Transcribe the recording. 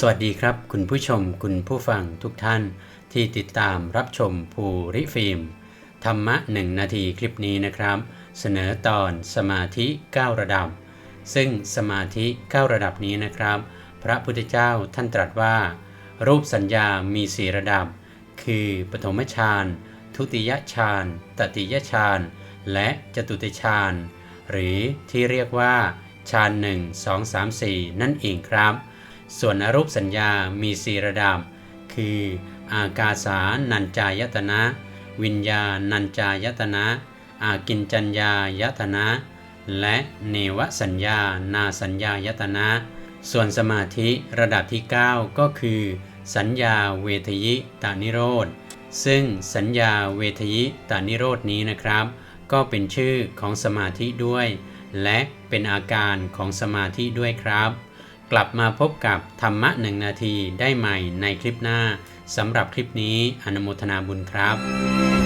สวัสดีครับ คุณผู้ชมคุณผู้ฟังทุกท่านที่ติดตามรับชมภูริฟิล์มธรรมะหนึ่งนาทีคลิปนี้นะครับ เสนอตอนสมาธิ 9 ระดับ ซึ่งสมาธิ 9 ระดับนี้นะครับ พระพุทธเจ้าท่านตรัสว่า รูปสัญญามีสี่ระดับ คือปฐมฌานทุติยฌานตติยฌานและจตุตฌานหรือที่เรียกว่าฌานหนึ่งสองสามสี่นั่นเองครับ ส่วนอรูปสัญญามีสี่ระดับ คือ อากาสานัญจายตนะ วิญญาณัญจายตนะ อากินจัญญายตนะ และเนวสัญญา นาสัญญายตนะ ส่วนสมาธิระดับที่ 9 ก็คือ สัญญาเวทยิตานิโรธ ซึ่งสัญญาเวทยิตานิโรธนี้นะครับ ก็เป็นชื่อของสมาธิด้วย และเป็นอาการของสมาธิด้วยครับ กลับมาพบกับธรรมะหนึ่งนาทีได้ใหม่ในคลิปหน้าสำหรับคลิปนี้อนุโมทนาบุญครับ